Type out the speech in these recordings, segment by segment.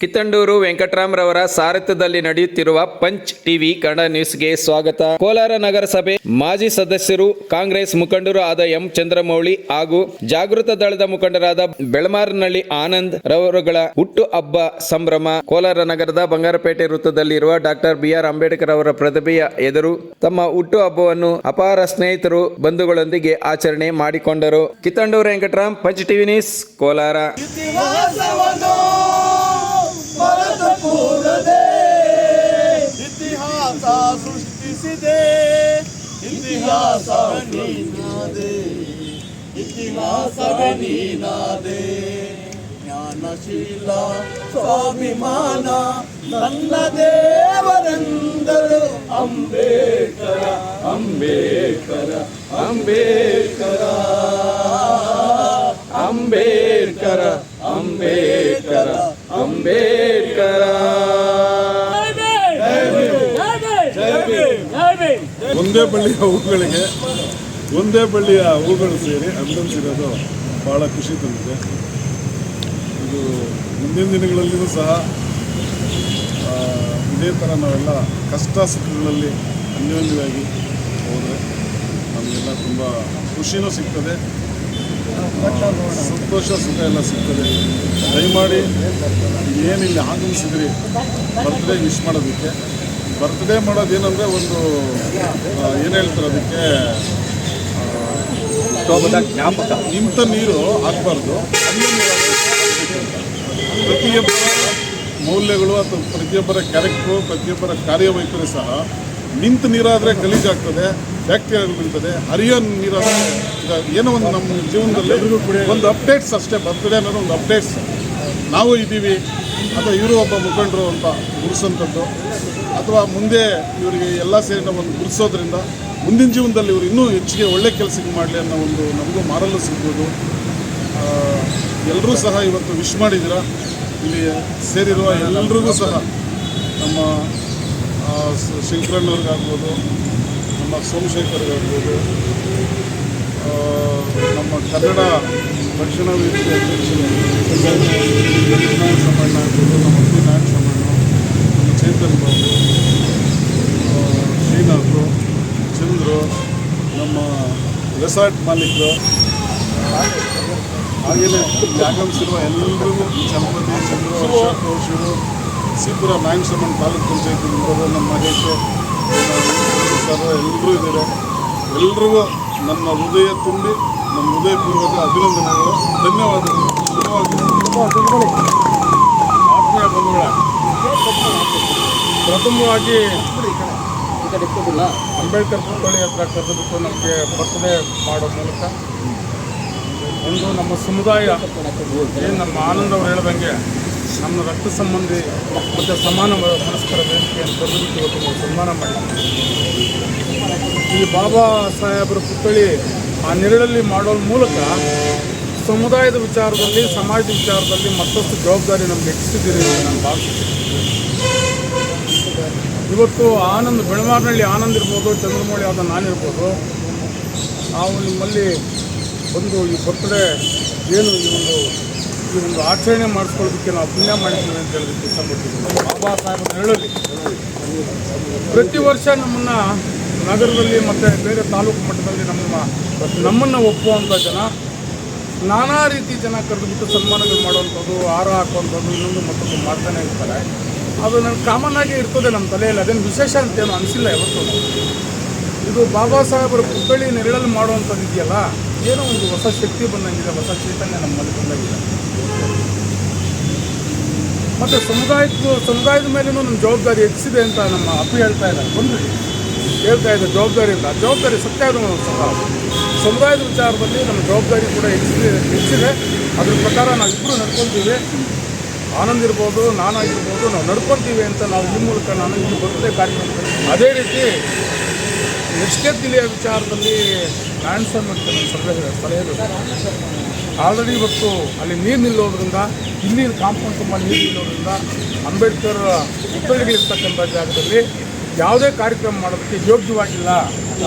ಕಿತ್ತಂಡೂರು ವೆಂಕಟರಾಮ್ರವರ ಸಾರಥ್ಯದಲ್ಲಿ ನಡೆಯುತ್ತಿರುವ punch TV Kannada ನ್ಯೂಸ್ಗೆ ಸ್ವಾಗತ. ಕೋಲಾರ ನಗರಸಭೆ ಮಾಜಿ ಸದಸ್ಯರು ಕಾಂಗ್ರೆಸ್ ಮುಖಂಡರು ಆದ ಎಂ ಚಂದ್ರಮೌಳಿ ಹಾಗೂ ಜಾಗೃತ ದಳದ ಮುಖಂಡರಾದ ಬೆಳಮಾರನಹಳ್ಳಿ ಆನಂದ್ ರವರುಗಳ ಹುಟ್ಟು ಹಬ್ಬ ಸಂಭ್ರಮ. ಕೋಲಾರ ನಗರದ ಬಂಗಾರಪೇಟೆ ವೃತ್ತದಲ್ಲಿರುವ ಡಾಕ್ಟರ್ ಬಿಆರ್ ಅಂಬೇಡ್ಕರ್ ಅವರ ಪ್ರತಿಭೆಯ ಎದುರು ತಮ್ಮ ಹುಟ್ಟು ಹಬ್ಬವನ್ನು ಅಪಾರ ಸ್ನೇಹಿತರು ಬಂಧುಗಳೊಂದಿಗೆ ಆಚರಣೆ ಮಾಡಿಕೊಂಡರು. Kittandur Venkatram, punch TV news, Kolar. ಇತಿಹಾಸ ನೀನಾದೆ ಜ್ಞಾನಶೀಲ ಸ್ವಾಭಿಮಾನ ನನ್ನ ದೇವರೆಂದರು ಅಂಬೇಡ್ಕರ ಅಂಬೇಡ್ಕರ ಅಂಬೇಡ್ಕರ ಅಂಬೇಡ್ಕರ ಅಂಬೇಡ್ಕರ ಅಂಬೇಡ್ಕರ ಒಂದೇ ಬಳ್ಳಿಯ ಹೂಗಳಿಗೆ ಒಂದೇ ಬಳ್ಳಿಯ ಹೂಗಳು ಸೇರಿ ಅಂದಂಸಿರೋದು ಭಾಳ ಖುಷಿ ತಂದಿದೆ. ಇದು ಮುಂದಿನ ದಿನಗಳಲ್ಲಿಯೂ ಸಹ ಇದೇ ಥರ ನಾವೆಲ್ಲ ಕಷ್ಟ ಸುಖಗಳಲ್ಲಿ ಅನ್ಯೋನ್ಯವಾಗಿ ಹೋದರೆ ನಮಗೆಲ್ಲ ತುಂಬ ಖುಷಿನೂ ಸಿಗ್ತದೆ. ಸಂತೋಷ, ಸುಖ ಎಲ್ಲ ಸಿಗ್ತದೆ. ದಯಮಾಡಿ ಏನಿಲ್ಲ ಆಗಮಿಸಿದ್ರಿ ಬರ್ತ್ಡೇ ವಿಶ್ ಮಾಡೋದಕ್ಕೆ. ಬರ್ತ್ಡೇ ಮಾಡೋದೇನೆಂದರೆ ಒಂದು ಏನು ಹೇಳ್ತಾರೆ ಅದಕ್ಕೆ? ಜ್ಞಾಪಕ. ಇಂಥ ನೀರು ಹಾಕಬಾರ್ದು. ಪ್ರತಿಯೊಬ್ಬರ ಮೌಲ್ಯಗಳು ಅಥವಾ ಪ್ರತಿಯೊಬ್ಬರ ಕ್ಯಾರೆಕ್ಟ್ರು ಪ್ರತಿಯೊಬ್ಬರ ಕಾರ್ಯವೈಖರಿ ಸಹ ನಿಂತು ನೀರಾದರೆ ಗಲೀಜಾಗ್ತದೆ ಬ್ಯಾಕ್ಟೀರಿಯಾಗಳು ಬೀಳ್ತದೆ ಹರಿಯೋ ನೀರಾದರೆ ಏನೋ ಒಂದು ನಮ್ಮ ಜೀವನದಲ್ಲಿ ಒಂದು ಅಪ್ಡೇಟ್ಸ್ ಅಷ್ಟೇ ಬರ್ತದೆ ಅನ್ನೋದು ಒಂದು ಅಪ್ಡೇಟ್ಸ್ ನಾವು ಇದ್ದೀವಿ ಅಥವಾ ಇವರು ಒಬ್ಬ ಮುಖಂಡರು ಅಂತ ಗುರುಸಂತದ್ದು ಅಥವಾ ಮುಂದೆ ಇವರಿಗೆ ಎಲ್ಲ ಸೇರಿ ಒಂದು ಗುರುಸೋದ್ರಿಂದ ಮುಂದಿನ ಜೀವನದಲ್ಲಿ ಇವರು ಇನ್ನೂ ಹೆಚ್ಚಿಗೆ ಒಳ್ಳೆ ಕೆಲಸಕ್ಕೆ ಮಾಡಲಿ ಅನ್ನೋ ಒಂದು ನಮಗೂ ಮಾರಲ್ಲೂ ಸಿಗ್ಬೋದು. ಎಲ್ಲರೂ ಸಹ ಇವತ್ತು ವಿಶ್ ಮಾಡಿದ್ದೀರಾ? ಇಲ್ಲಿ ಸೇರಿರುವ ಎಲ್ಲರಿಗೂ ಸಹ ನಮ್ಮ ಶಂಕರಣ್ಣವ್ರಿಗಾಗ್ಬೋದು ನಮ್ಮ ಸೋಮಶೇಖರ್ಗಾಗ್ಬೋದು ನಮ್ಮ ಕನ್ನಡ ರಕ್ಷಣಾ ವೇದಿಕೆ ಸಮ್ಮಣ್ಣ ಆಗ್ಬೋದು, ನಮ್ಮ ಅಪ್ಪಿ ನಾರಾಯಣ ಸಮ್ಮಣ್ಣ ನಮ್ಮ ಚೇತನ್ ಬಾಬು ಶ್ರೀನಾಥು ಚಂದ್ರು ನಮ್ಮ ರೆಸಾರ್ಟ್ ಮಾಲೀಕರು ಹಾಗೆಯೇ ಆಗಮಿಸಿರುವ ಎಲ್ಲರಿಗೂ ಚಂದ್ರಪತಿ ಚಂದ್ರು ಅಶೋಕ್ ಶಿವು ಸಿಪುರ ನಾಯಣಸಮನ್ ತಾಲೂಕು ಪಂಚಾಯತಿ ಮೆಂಬರು ನಮ್ಮ ಮಹೇಶ್ ಸರ್ ಎಲ್ಲರೂ ಇದ್ದಾರೆ. ಎಲ್ರಿಗೂ ನನ್ನ ಹೃದಯ ತುಂಬಿ ನಮ್ಮ ಹೃದಯಪೂರ್ವಕ ಅಭಿನಂದನೆಗಳು. ಧನ್ಯವಾದಗಳು. ಆತ್ಮೀಯ ಬಂಧುಗಳ ಪ್ರಥಮವಾಗಿ ಅಂಬೇಡ್ಕರ್ ಪುತ್ಥಳಿ ಹತ್ರ ಕರೆದುಬಿಟ್ಟು ನಮಗೆ ಬರ್ತ್ಡೇ ಮಾಡೋ ಮೂಲಕ ಒಂದು ನಮ್ಮ ಸಮುದಾಯ ನಮ್ಮ ಆನಂದ್ ಅವರು ಹೇಳ್ದಂಗೆ ನಮ್ಮ ರಕ್ತ ಸಂಬಂಧಿ ಮತ್ತು ಸಮಾನ ಮನಸ್ಕರ ವೇದಿಕೆಯನ್ನು ಕರೆದುಬಿಟ್ಟು ಇವತ್ತು ನಾವು ಸನ್ಮಾನ ಮಾಡಿದ್ದೀವಿ ಈ ಬಾಬಾ ಸಾಹೇಬರ ಪುತ್ಥಳಿ ಆ ನೆರಳಲ್ಲಿ ಮಾಡೋ ಮೂಲಕ ಸಮುದಾಯದ ವಿಚಾರದಲ್ಲಿ, ಸಮಾಜದ ವಿಚಾರದಲ್ಲಿ ಮತ್ತಷ್ಟು ಜವಾಬ್ದಾರಿ ನಮ್ಗೆ ಹೆಚ್ಚಿಸಿದ್ದೀರಿ ನಾನು ಭಾವಿಸ್ತೀನಿ ಇವತ್ತು ಆನಂದ್ ಬೆಳಮಾರ್ನಳ್ಳಿ ಆನಂದ್ ಇರ್ಬೋದು, ಚಂದ್ರಮೌಳಿ ಆದ ನಾನಿರ್ಬೋದು ನಾವು ನಿಮ್ಮಲ್ಲಿ ಒಂದು ಈ ಬರ್ತಡೇ ಏನು ಈ ಒಂದು ಈ ಒಂದು ಆಚರಣೆ ಮಾಡಿಸ್ಕೊಳ್ಳೋದಕ್ಕೆ ನಾವು ಪುಣ್ಯ ಮಾಡಿದ್ದೀವಿ ಅಂತ ಹೇಳೋದಕ್ಕೆ ಇಷ್ಟಪಡ್ತೀವಿ ಬಾಬಾ ಸಾಹೇಬ್ ಹೇಳಲಿ ಪ್ರತಿ ವರ್ಷ ನಮ್ಮನ್ನು ನಗರದಲ್ಲಿ ಮತ್ತು ಬೇರೆ ತಾಲೂಕು ಮಟ್ಟದಲ್ಲಿ ನಮ್ಮ ನಮ್ಮನ್ನು ಒಪ್ಪುವಂಥ ಜನ, ನಾನಾ ರೀತಿ ಜನ ಕರೆದುಬಿಟ್ಟು ಸನ್ಮಾನಗಳು ಮಾಡುವಂಥದ್ದು, ಹಾರ ಹಾಕುವಂಥದ್ದು ಇನ್ನೊಂದು ಮತ್ತೊಂದು ಮಾಡ್ತಾನೆ ಇರ್ತಾರೆ. ಅದು ನನ್ನ ಕಾಮನ್ ಆಗಿ ಇರ್ತದೆ ನಮ್ಮ ತಲೆಯಲ್ಲಿ. ಅದೇನು ವಿಶೇಷ ಅಂತೇನು ಅನಿಸಿಲ್ಲ ಯಾವತ್ತೂ. ಇದು ಬಾಬಾ ಸಾಹೇಬರ ಪುತ್ಥಳಿ ನೆರಳಲ್ಲಿ ಮಾಡುವಂಥದ್ದು ಇದೆಯಲ್ಲ, ಏನೋ ಒಂದು ಹೊಸ ಶಕ್ತಿ ಬಂದಂಗಿದೆ, ಹೊಸ ಚೈತನ್ಯ ನಮ್ಮಲ್ಲಿ ಬಂದಂಗಿದೆ. ಮತ್ತು ಸಮುದಾಯಕ್ಕೂ, ಸಮುದಾಯದ ಮೇಲೂ ನಮ್ಮ ಜವಾಬ್ದಾರಿ ಹೆಚ್ಚಿದೆ ಅಂತ ನಮ್ಮ ಅಪ್ಪಿ ಹೇಳ್ತಾ ಇದ್ದಾರೆ. ಬಂದು ಹೇಳ್ತಾ ಇದ್ದಾರೆ ಇಲ್ಲ. ಜವಾಬ್ದಾರಿ ಸತ್ಯ ಸಹ. ಸಮುದಾಯದ ವಿಚಾರದಲ್ಲಿ ನಮ್ಮ ಜವಾಬ್ದಾರಿ ಕೂಡ ಹೆಚ್ಚಿದೆ ಹೆಚ್ಚಿದೆ. ಅದ್ರ ಪ್ರಕಾರ ನಾವಿಬ್ಬರು ನಡ್ಕೊತೀವಿ. ಆನಂದ್ ಇರ್ಬೋದು ನಾನಾಗಿರ್ಬೋದು, ನಾವು ನಡ್ಕೊತೀವಿ ಅಂತ ನಾವು ಈ ಮೂಲಕ ನಾನು ಇಲ್ಲಿ ಬರ್ತದೆ ಕಾರ್ಯಕ್ರಮ ಅದೇ ರೀತಿ ಎಷ್ಟೇ ತಿಳಿಯ ವಿಚಾರದಲ್ಲಿ ಆನ್ಸರ್ ನನ್ನ ಸಲಹೆ ಸಲಹೆ ಆಲ್ರೆಡಿ ಇವತ್ತು ಅಲ್ಲಿ ನೀರು ನಿಲ್ಲೋದ್ರಿಂದ, ಇಲ್ಲಿ ಕಾಂಪೌಂಡ್ ತುಂಬ ನೀರು ನಿಲ್ಲೋದ್ರಿಂದ ಅಂಬೇಡ್ಕರ್ ಪುತ್ಥಳಿಗಳಿರ್ತಕ್ಕಂಥ ಜಾಗದಲ್ಲಿ ಯಾವುದೇ ಕಾರ್ಯಕ್ರಮ ಮಾಡೋದಕ್ಕೆ ಯೋಗ್ಯವಾಗಿಲ್ಲ,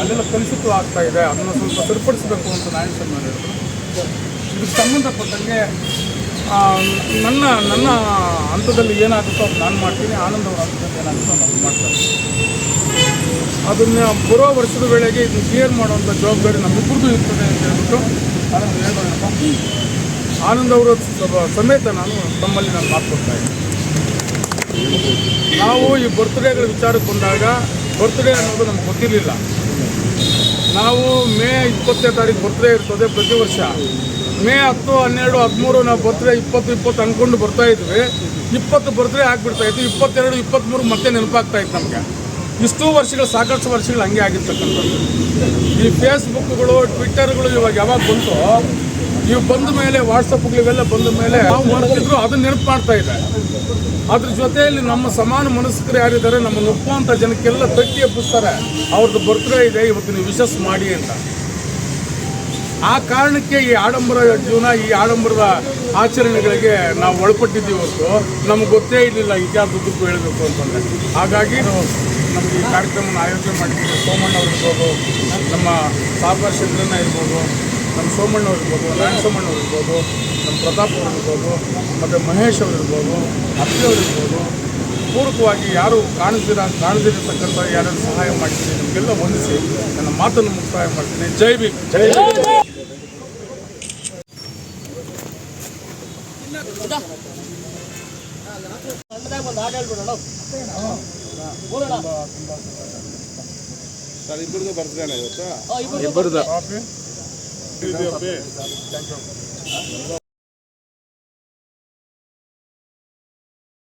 ಅಲ್ಲೆಲ್ಲ ಕಲುಷಿತ ಆಗ್ತಾ ಇದೆ ಅದನ್ನು ಸ್ವಲ್ಪ ಸರಿಪಡಿಸಬೇಕು ಅಂತ ನಾನು ಆನ್ಸರ್ ಇದಕ್ಕೆ ಸಂಬಂಧಪಟ್ಟಂಗೆ ನನ್ನ ನನ್ನ ಹಂತದಲ್ಲಿ ಏನಾಗುತ್ತೋ ಅದು ನಾನು ಮಾಡ್ತೀನಿ. ಆನಂದ್ ಅವರ ಹಂತದಲ್ಲಿ ಏನಾಗುತ್ತೋ ನಾನು ಮಾಡ್ತಾರೆ ಅದನ್ನು ಬರೋ ವರ್ಷದ ವೇಳೆಗೆ ಇದು ಕ್ಲಿಯರ್ ಮಾಡುವಂಥ ಜವಾಬ್ದಾರಿ ನಮ್ಮಿಬ್ಬರದು ಇರ್ತದೆ ಅಂತ ಹೇಳ್ಬಿಟ್ಟು ಆನಂದ್ ಹೇಳೋಣಪ್ಪ ಆನಂದ್ ಅವರ ಸಮೇತ ನಾನು ತಮ್ಮಲ್ಲಿ ನಾನು ಮಾತು ಕೊಡ್ತಾ ಇದ್ದೀನಿ. ನಾವು ಈ ಬರ್ತ್ಡೇಗಳ ವಿಚಾರಕ್ಕೆ ಬಂದಾಗ ಬರ್ತ್ಡೇ ಅನ್ನೋದು ನಮ್ಗೆ ಗೊತ್ತಿರಲಿಲ್ಲ. ನಾವು ಮೇ ಇಪ್ಪತ್ತನೇ ತಾರೀಕು ಬರ್ತ್ಡೇ ಇರ್ತದೆ ಪ್ರತಿ ವರ್ಷ. ಮೇ ಹತ್ತು, ಹನ್ನೆರಡು, ಹದಿಮೂರು ನಾವು ಬರ್ತ್ಡೇ ಇಪ್ಪತ್ತು ಇಪ್ಪತ್ತು ಅಂದ್ಕೊಂಡು ಬರ್ತಾ ಇದ್ವಿ. ಇಪ್ಪತ್ತು ಬರ್ತ್ಡೇ ಆಗ್ಬಿಡ್ತಾ ಇತ್ತು. ಇಪ್ಪತ್ತೆರಡು ಇಪ್ಪತ್ತ್ಮೂರು ಮತ್ತೆ ನೆನಪಾಗ್ತಾ ಇತ್ತು ನಮಗೆ. ಇಷ್ಟು ವರ್ಷಗಳು, ಸಾಕಷ್ಟು ವರ್ಷಗಳು ಹಂಗೆ ಆಗಿರ್ತಕ್ಕಂಥದ್ದು. ಈ ಫೇಸ್ಬುಕ್ಗಳು ಟ್ವಿಟರ್ಗಳು ಇವಾಗ ಯಾವಾಗ ಬಂತು, ಇವು ಬಂದ ಮೇಲೆ ವಾಟ್ಸಪ್ಗಳು ಇವೆಲ್ಲ ಬಂದ ಮೇಲೆ ನಾವು ಮಾಡ್ತಿದ್ರು, ಅದನ್ನ ನೆನಪು ಮಾಡ್ತಾ ಇದೆ ಅದ್ರ ಜೊತೆಯಲ್ಲಿ ನಮ್ಮ ಸಮಾನ ಮನಸ್ಕರು ಯಾರಿದ್ದಾರೆ, ನಮ್ಮ ಒಪ್ಪುವಂಥ ಜನಕ್ಕೆಲ್ಲ ತಟ್ಟಿ ಎಬ್ಬಿಸ್ತಾರೆ ಅವ್ರದ್ದು ಬರ್ತ್ಡೇ ಇದೆ, ಇವತ್ತು ನೀವು ವಿಶಸ್ ಮಾಡಿ ಅಂತ. ಆ ಕಾರಣಕ್ಕೆ ಈ ಆಡಂಬರ ಜೀವನ, ಈ ಆಡಂಬರದ ಆಚರಣೆಗಳಿಗೆ ನಾವು ಒಳಪಟ್ಟಿದ್ದೀವಿ ಹೊರತು. ನಮ್ಗೆ ಗೊತ್ತೇ ಇರಲಿಲ್ಲ ಇತಿಹಾಸದುದ್ದಕ್ಕೂ ಹೇಳಬೇಕು ಅಂತಂದರೆ. ಹಾಗಾಗಿ ನಮಗೆ ಈ ಕಾರ್ಯಕ್ರಮನ ಆಯೋಜನೆ ಮಾಡಿದ್ದೀವಿ. ಸೋಮಣ್ಣ ಅವ್ರು ಇರ್ಬೋದು, ನಮ್ಮ ಸಾಬಾರ್ ಚಂದ್ರನ ಇರ್ಬೋದು, ನಮ್ಮ ಸೋಮಣ್ಣ ಅವ್ರು ಇರ್ಬೋದು, ನಾರಾಯಣ ಸೋಮಣ್ಣ ಅವ್ರು ಇರ್ಬೋದು, ನಮ್ಮ ಪ್ರತಾಪ್ ಅವ್ರು ಇರ್ಬೋದು, ಮತ್ತು ಮಹೇಶ್ ಅವ್ರು ಇರ್ಬೋದು ಅಪ್ಪಿ ಅವ್ರು ಇರ್ಬೋದು ಪೂರಕವಾಗಿ ಯಾರು ಕಾಣಿಸಿರ ಕಾಣದಿರತಕ್ಕಂಥ ಯಾರು ಸಹಾಯ ಮಾಡ್ತೀನಿ ನಿಮಗೆಲ್ಲ ಹೊಂದಿಸಿ ನನ್ನ ಮಾತನ್ನು ಮುಕ್ತಾಯ ಮಾಡ್ತೀನಿ. ಜೈ ಬಿ ಜೈ ಇವತ್ತು? ಇದೆಯಪ್ಪಿ?